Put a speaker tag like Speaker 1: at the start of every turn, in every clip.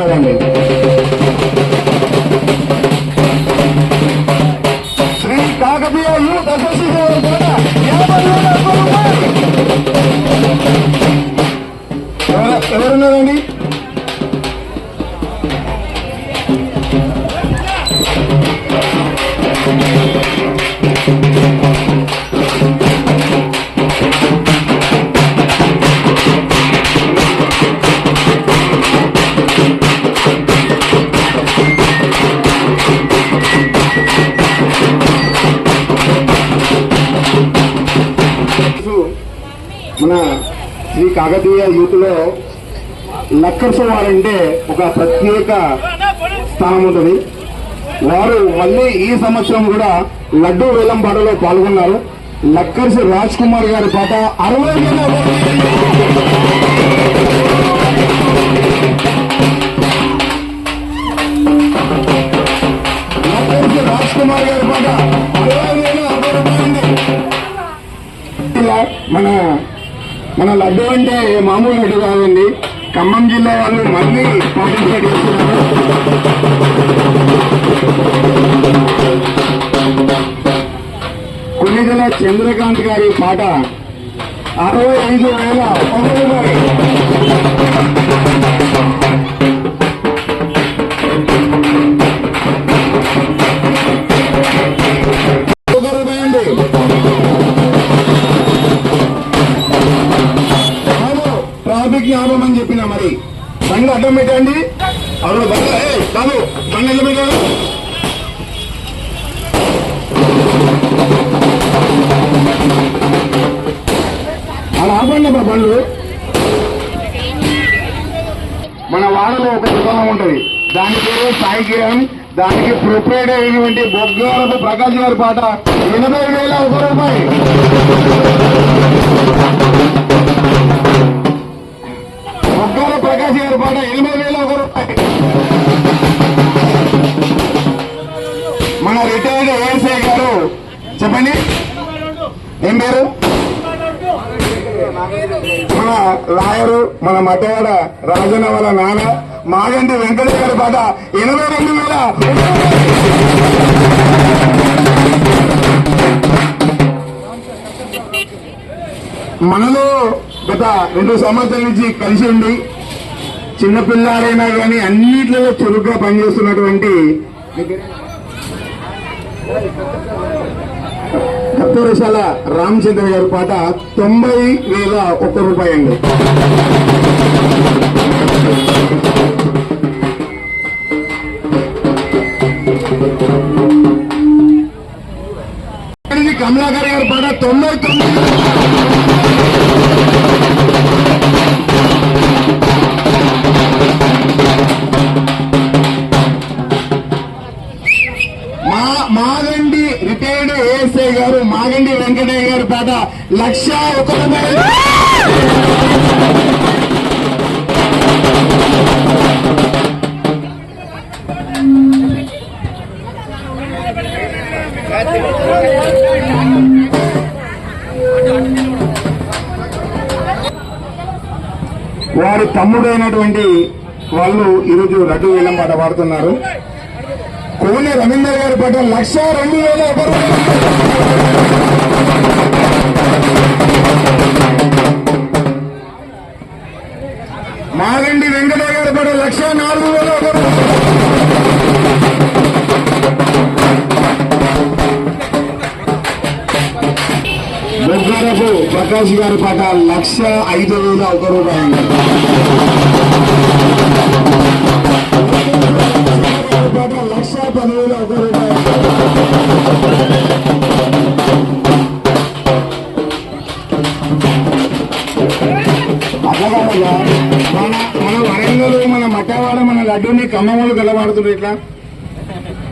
Speaker 1: Nuevamente. మన శ్రీ కాకతీయ యూత్లో లక్కర్స్ వారంటే ఒక ప్రత్యేక స్థానం ఉంటుంది. వారు మళ్ళీ ఈ సంవత్సరం కూడా లడ్డూ వేలం పాటలో పాల్గొన్నారు. లక్కర్స్ రాజ్ కుమార్ గారి పాట అరవై రాజ్ కుమార్ గారి పాట అరవై వేల ఇలా మన మన లడ్డు అంటే మామూలు లడ్డు కాదండి. ఖమ్మం జిల్లా వాళ్ళు మళ్ళీ పార్టిసిపేట్ చేస్తున్నారు. కొన్నిదల చంద్రకాంత్ గారి పాట అరవై ఐదు వేల బండి అడ్డం పెట్టండి. అవును బండి బాబు బండి ఎట్లా పెట్టారు అలా ఆపండి అబ్బా బండ్లు. మన వాడలో ఒక దుకాణం ఉంటది. దాని పేరు సాయి కిరణ్ దానికి ప్రిపేర్డ్ అయినటువంటి బొగ్గారపు ప్రకాష్ గారి పాట ఎనభై వేల ఒక రూపాయి. ప్రకాశ్ గారి పాట ఎనిమిది వేల ఒక రూపాయి. మన రిటైర్డ్ ఏఎస్ఐ గారు చెప్పండి. ఏం పేరు? మన లాయరు మన మతవాడ రాజన్న వాళ్ళ నాన్న మాగంటి వెంకటయ్య గారి పాట ఎనభై రెండు వేల మనలో గత రెండు సంవత్సరాల నుంచి కలిసి ఉండి చిన్నపిల్లారైనా కానీ అన్నిట్లలో చురుగ్గా పనిచేస్తున్నటువంటి కత్తూరశాల రామచంద్ర గారి పాట తొంభై వేల ఒక్క రూపాయి అండి. కమలాకర్ గారి పాట తొంభై తొమ్మిది లక్ష ఒక వారి తమ్ముడైనటువంటి వాళ్ళు ఈరోజు లడ్డు వేలం పాట పాడుతున్నారు. కోని రవీందర్ గారి పాట లక్ష రెండు వేల మాగండి వెంకటయ్య గారు కూడా లక్ష నాలుగు వేల బొగ్గారపు ప్రకాష్ గారి పాట లక్ష ఐదు వేల ఒక రూపాయలు పాట లక్ష పదివేల ఒక మన మన వరంగల్ మన మట్టవాడ మన లడ్డూని కమ్మములు గెలవాడుతున్నారు ఇట్లా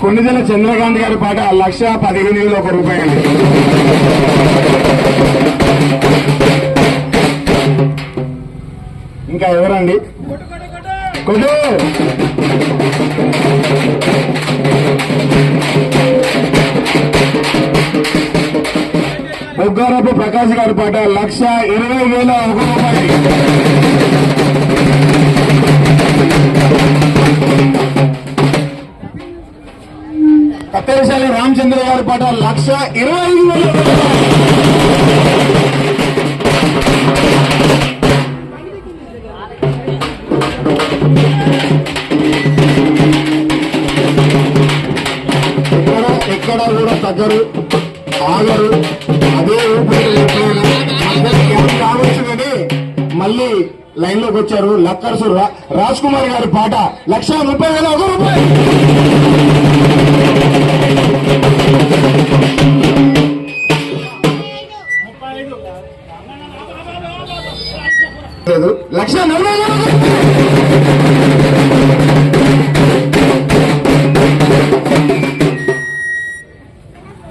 Speaker 1: కొన్నిదల చంద్రకాంత్ గారి పాట లక్ష పదిహేను వేల ఒక రూపాయి అండి ఇంకా ఎవరండి కొట్టు. బొగ్గారపు ప్రకాష్ గారి పాట లక్ష ఇరవై వేల ఒక రూపాయి. రామచంద్ర గారి పాట లక్ష ఇరవై ఐదు వేల ఇక్కడ కూడా తగ్గరు. లైన్లోకి వచ్చారు. లక్కర్సు రా- రాజ్ కుమార్ గారి పాట లక్ష ముప్పై వేల ఒక రూపాయి. లేదు. లక్ష నలభై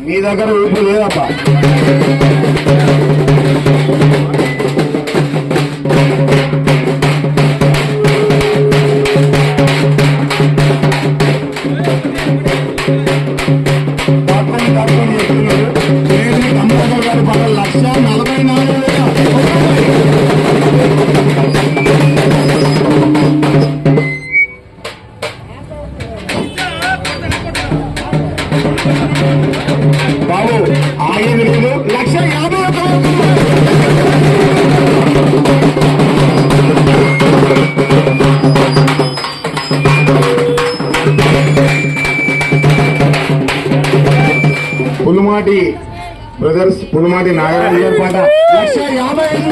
Speaker 1: మీ దగ్గర ఊపి లేదప్ప. బాబు ఆగేది లేదు లక్ష యాభై ఒక్క పులుమాటి బ్రదర్స్ పులుమాటి నాగరాజు గారి పాట లక్ష యాభై ఐదు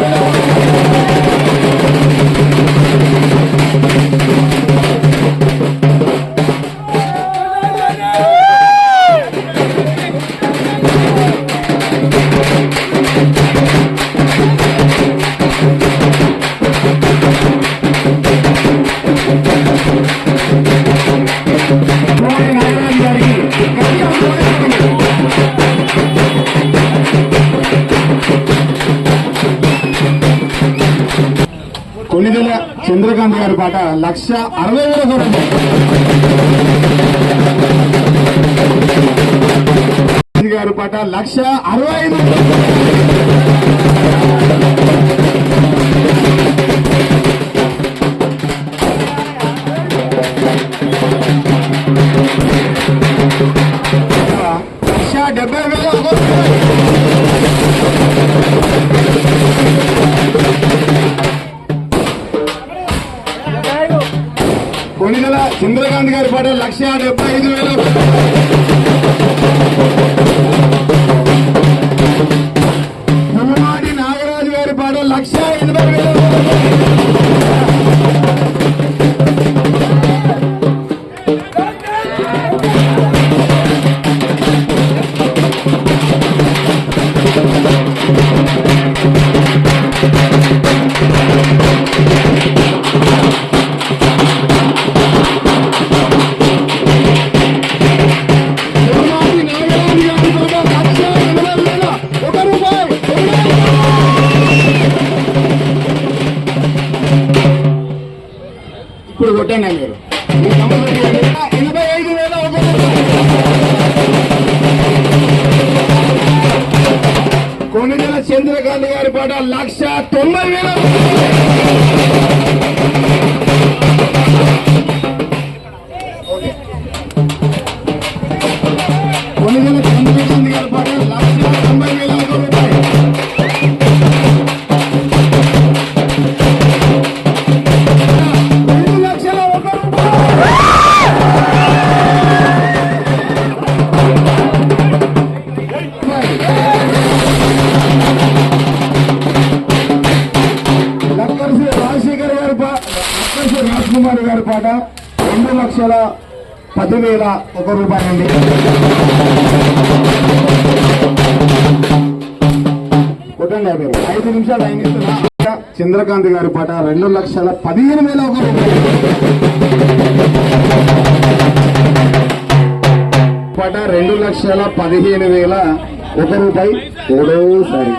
Speaker 1: గారి పాట లక్ష అరవై వేల చూడండి గారి పాట లక్ష అరవై ఐదు ఇందిరాగాంధీ గారి పాట లక్ష డెబ్బై ఐదు వేల. కొనిదెల చంద్రకాంత్ గారి పాట లక్ష తొంభై వేల రెండు లక్షల ఒక రూపాయి. లక్కర్సి రాజశేఖర్ గారి లక్కర్సి రాజ్ కుమార్ గారి పాట రెండు లక్షల పదివేల ఒక రూపాయి అండి కొట్టండి మీరు ఐదు నిమిషాలు ఆయన ఇస్తున్నా. చంద్రకాంత్ గారి పాట రెండు లక్షల పదిహేను వేల ఒక రూపాయి. పాట రెండు లక్షల పదిహేను వేల ఒక రూపాయి. మూడోసారి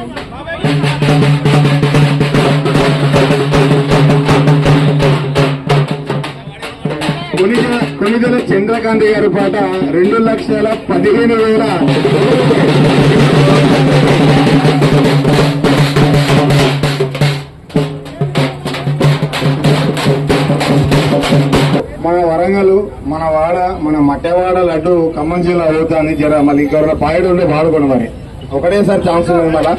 Speaker 1: కొనిద చంద్రకాంత్ గారి పాట రెండు లక్షల పదిహేను వేల. మన వరంగల్ మన వాడ మన మట్టెవాడ లడ్డు ఖమ్మం జిల్లా అవుతుంది జర మళ్ళీ ఇంకెవరైనా పాయడు ఉంటే పాడుకోండి మరి. ఒకటేసారి ఛాన్స్ ఉంది? మళ్ళా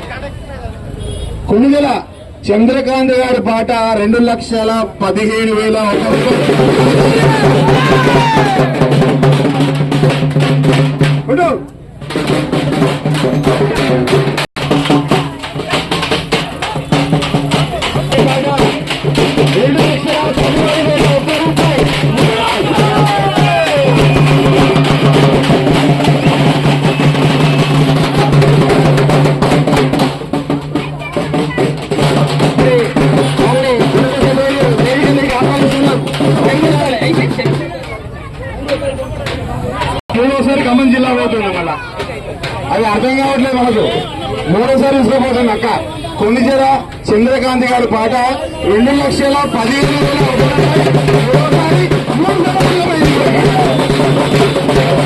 Speaker 1: కొన్నిదల చంద్రకాంత్ గారి పాట రెండు లక్షల పదిహేను వేల ఒక ఖమ్మం జిల్లా పోతుంది మళ్ళా అది అర్థం కావట్లేదు మనకు మూడోసారి తీసుకోపోతుంది అక్క కొన్ని జర చంద్రకాంత్ గారి పాట రెండు లక్షల పదిహేను వేల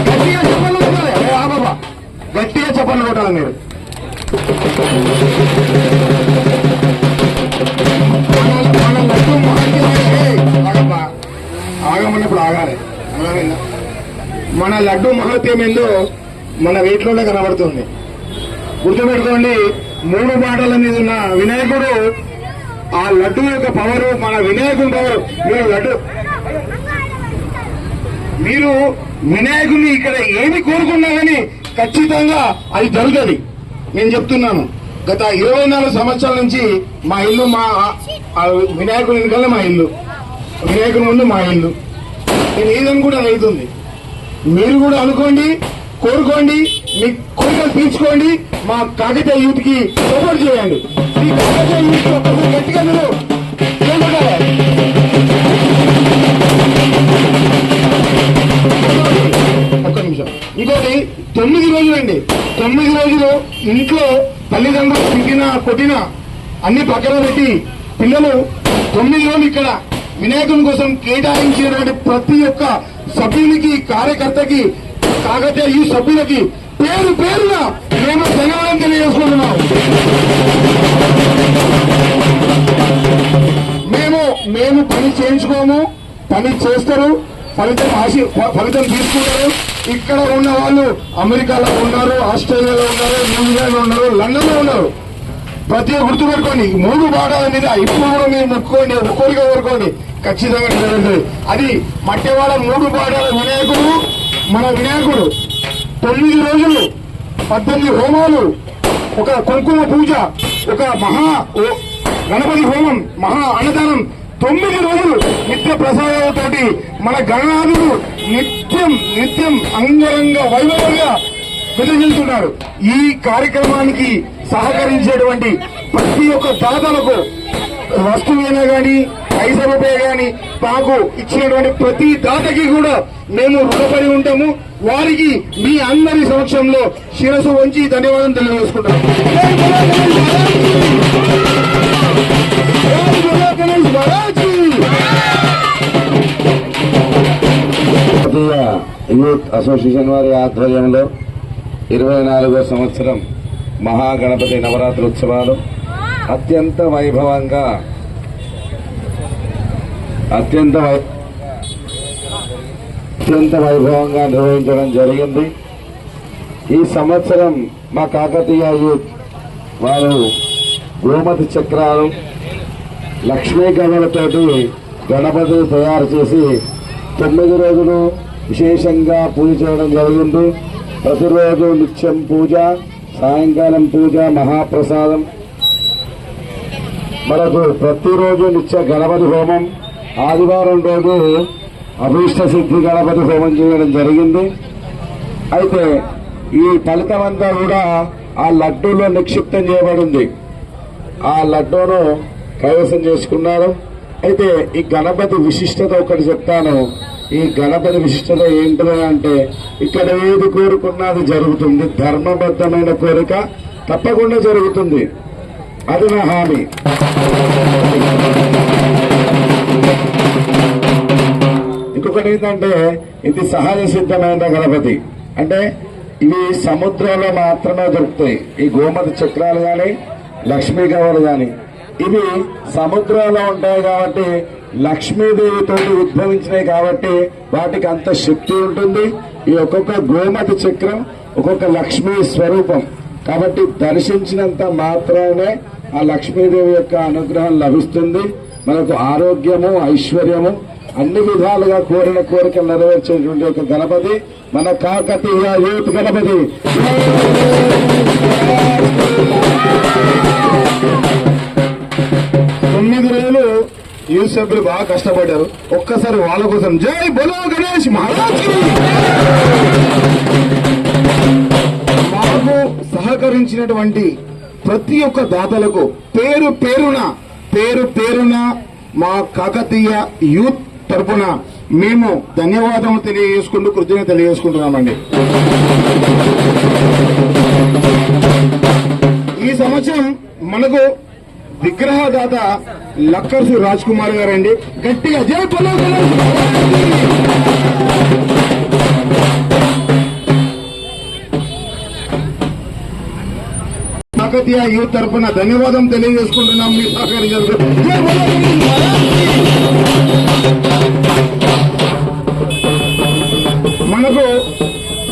Speaker 1: గట్టిగా చెప్పండి కొట్టాలి గట్టిగా చెప్పలు కొట్టాలి మీరు మన- మన లడ్డు మహత్యమే ఆగమ్మా. ఆగమన్నప్పుడు ఆగాలి అర్థమైందా? మన లడ్డు మహత్యం ఏందో మన వీటిలోనే కనబడుతుంది. గుర్తుపెట్టుకోండి మూడు మాటల మీద ఉన్న వినాయకుడు ఆ లడ్డు యొక్క పవర్ మన వినాయకుని పవర్. మీరు లడ్డు మీరు వినాయకుడిని ఇక్కడ ఏమి కోరుకున్నా కానీ ఖచ్చితంగా అది జరుగుతుంది. నేను చెప్తున్నాను గత ఇరవై నాలుగు సంవత్సరాల నుంచి మా ఇల్లు మా వినాయకుడు వినాయకుడి వెనకాల మా ఇల్లు. వినాయకుడి ముందు మా ఇల్లు. నేను ఏదని కూడా అవుతుంది. మీరు కూడా అనుకోండి కోరుకోండి మీ కోరికలు తీర్చుకోండి మా కాకతీయ యూత్కి సపోర్ట్ చేయండి. మీ కాకతీయ యూత్ ఒక్కసారి గట్టిగా మీరు ఒక్క నిమిషం. ఇంకోటి తొమ్మిది రోజులండి. తొమ్మిది రోజులు ఇంట్లో తల్లిదండ్రులు తిరిగిన కొట్టిన అన్ని పక్కన పెట్టి పిల్లలు తొమ్మిది రోజులు ఇక్కడ వినాయకుని కోసం కేటాయించినటువంటి ప్రతి ఒక్క సభ్యునికి కార్యకర్తకి కాకపోతే ఈ సభ్యులకి పేరు పేరున మేము ధన్యవాదం తెలియజేసుకుంటున్నాం. మేము మేము పని చేయించుకోము పని చేస్తారు ఫలితం ఆశి ఫలితం తీసుకుంటారు. ఇక్కడ ఉన్న వాళ్ళు అమెరికాలో ఉన్నారు ఆస్ట్రేలియాలో ఉన్నారు న్యూజిలాండ్ ఉన్నారు లండన్లో ఉన్నారు. ప్రతి గుర్తుపెట్టుకోండి మూడు పాఠాల మీద ఇప్పుడు కూడా మీరు ముక్కోండి ఒక్కోరిగా కోరుకోండి. ఖచ్చితంగా నెరవేరుతుంది అది మట్టెవాడ మూడు పాఠాల వినాయకుడు మన వినాయకుడు. తొమ్మిది రోజులు పద్దెనిమిది హోమాలు ఒక కుంకుమ పూజ ఒక మహా గణపతి హోమం మహా అన్నదానం. తొమ్మిది రోజులు నిత్య ప్రసాదాలతోటి మన గణనాథుడు నిత్యం నిత్యం అంగరంగ వైభవంగా వెదజల్లుతున్నారు ఈ కార్యక్రమానికి సహకరించేటువంటి ప్రతి ఒక్క దాతలకు వస్తువైనా కానీ పైస రూపాయి కానీ మాకు ఇచ్చినటువంటి ప్రతి దాతకి కూడా మేము రుణపడి ఉంటాము. వారికి మీ అందరి సమక్షంలో శిరసు వంచి ధన్యవాదం తెలియజేసుకుంటాం
Speaker 2: యూత్ అసోసియేషన్ వారి ఆధ్వర్యంలో ఇరవై నాలుగో సంవత్సరం మహాగణపతి నవరాత్రి ఉత్సవాలు అత్యంత వైభవంగా. అత్యంత అత్యంత వైభవంగా నిర్వహించడం జరిగింది. ఈ సంవత్సరం మా కాకతీయ యూత్ వారు గోమతి చక్రాలు లక్ష్మీ గణలతోటి గణపతి తయారు చేసి తొమ్మిది రోజులు విశేషంగా పూజ చేయడం జరిగింది. ప్రతిరోజు నిత్యం పూజ సాయంకాలం పూజ మహాప్రసాదం మనకు ప్రతిరోజు నిత్య గణపతి హోమం ఆదివారం రోజు అభీష్ట సిద్ధి గణపతి హోమం చేయడం జరిగింది. అయితే ఈ ఫలితం అంతా కూడా ఆ లడ్డూలో నిక్షిప్తం చేయబడింది. ఆ లడ్డూను కైవసం చేసుకున్నారు. అయితే ఈ గణపతి విశిష్టత ఒకటి చెప్తాను. ఈ గణపతి విశిష్టత ఏంటిది అంటే ఇక్కడ ఏది కోరుకున్నది జరుగుతుంది. ధర్మబద్ధమైన కోరిక తప్పకుండా జరుగుతుంది. అది నా హామీ. ఇంకొకటి ఏంటంటే ఇది సహజ సిద్ధమైన గణపతి? అంటే ఇవి సముద్రంలో మాత్రమే దొరుకుతాయి. ఈ గోమతి చక్రాలు కానీ లక్ష్మీ గవలు కానీ ఇవి సముద్రంలో ఉంటాయి కాబట్టి లక్ష్మీదేవితో ఉద్భవించినాయి కాబట్టి వాటికి అంత శక్తి ఉంటుంది. ఈ ఒక్కొక్క గోమతి చక్రం ఒక్కొక్క లక్ష్మీ స్వరూపం. కాబట్టి దర్శించినంత మాత్రమే ఆ లక్ష్మీదేవి యొక్క అనుగ్రహం లభిస్తుంది. మనకు ఆరోగ్యము ఐశ్వర్యము అన్ని విధాలుగా కోరిన కోరికలు నెరవేర్చేటువంటి ఒక గణపతి మన కాకతీయ యూత్ గణపతి.
Speaker 1: తొమ్మిది రోజులు యూత్ సభ్యులు బాగా కష్టపడ్డారు. ఒక్కసారి వాళ్ళ కోసం జై బలో గణేష్ మహారాజ్ మాకు సహకరించినటువంటి ప్రతి ఒక్క దాతలకు పేరు పేరున పేరు పేరున మా కాకతీయ యూత్ తరపున మేము ధన్యవాదం తెలియజేసుకుంటూ కృతజ్ఞత తెలియజేసుకుంటున్నామండి. ఈ సంవత్సరం మనకు విగ్రహదాత లక్కర్సు రాజ్ కుమార్ గారండి. గట్టిగా జై కాకతీయ యూత్ తరఫున ధన్యవాదం తెలియజేసుకుంటున్నాం. మీ సహకరించారు మనకు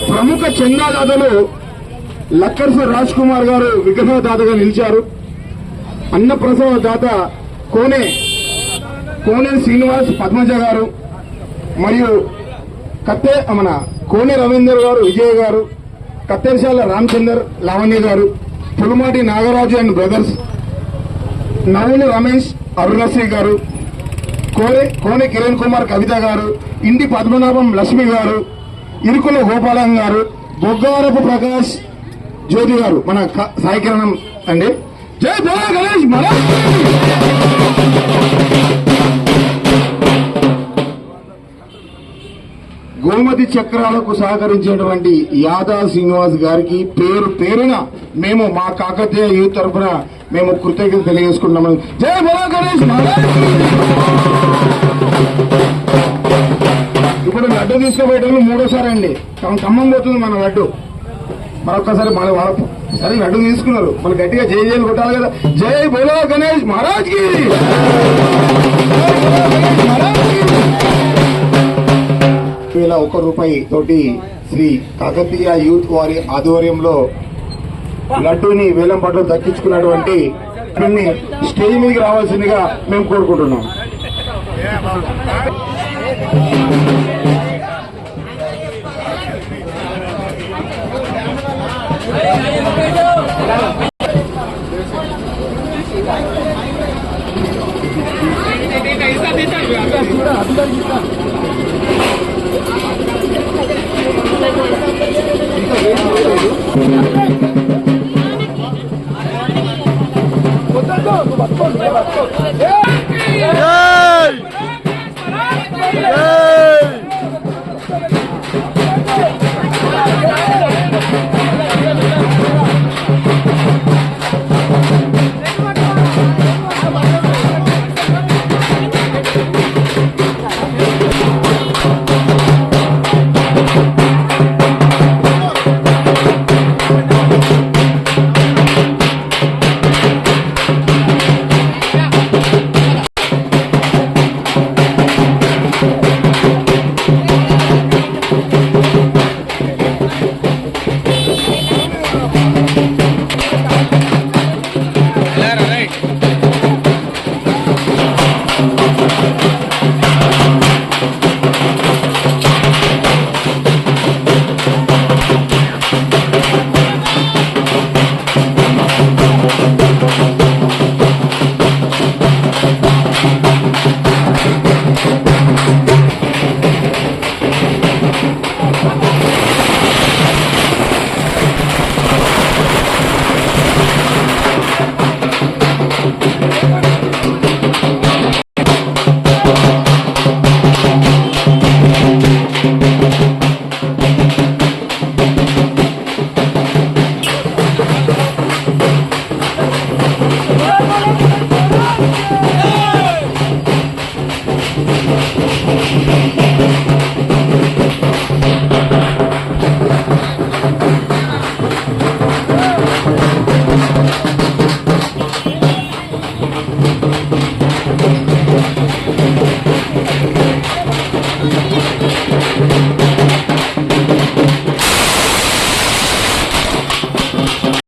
Speaker 1: ప్రముఖ చందాదాతలు లక్కర్సు రాజ్ కుమార్ గారు విగ్రహదాతగా నిలిచారు. అన్నప్రసవ దాత కోనే కోనే శ్రీనివాస్ పద్మజ గారు మరియు కత్తే మన కోనే రవీందర్ గారు విజయ్ గారు కత్తెరశాల రామచందర్ లావణ్య గారు. పులుమాటి నాగరాజు అండ్ బ్రదర్స్ నవలి రమేష్ అరుణశ్రీ గారు కోరే కోనే కిరణ్ కుమార్ కవిత గారు ఇంటి పద్మనాభం లక్ష్మి గారు ఇరుకుల గోపాలం గారు బొగ్గారపు ప్రకాష్ జ్యోతి గారు మన సాయికిరణం అండి. జై బోలా గణేష్ మహారాజ్! గోమతి చక్రాలకు సహకరించేటువంటి యాదా శ్రీనివాస్ గారికి పేరు పేరున మేము మా కాకతీయ యూత్ తరఫున మేము కృతజ్ఞత తెలియజేసుకుంటున్నాం జై బోలా గణేష్ ఇప్పుడు లడ్డు తీసుకుపోయేటప్పుడు మూడోసారి అండి. ఖమ్మం- ఖమ్మం పోతుంది మన లడ్డు. మరొక్కసారి మన వాళ్ళ సరే లడ్డు తీసుకున్నారు. మళ్ళీ గట్టిగా జై జైలు కొట్టాలి కదా. జై బోలో గణేష్ మహారాజ్కి వేల ఒక రూపాయి తోటి శ్రీ కాకతీయ యూత్ వారి ఆధ్వర్యంలో లడ్డూని వేలం పట్ల దక్కించుకున్నటువంటి పిన్ని స్టేజ్ మీదకి రావాల్సిందిగా మేము కోరుకుంటున్నాం. అందరికీ వద్దు వద్దు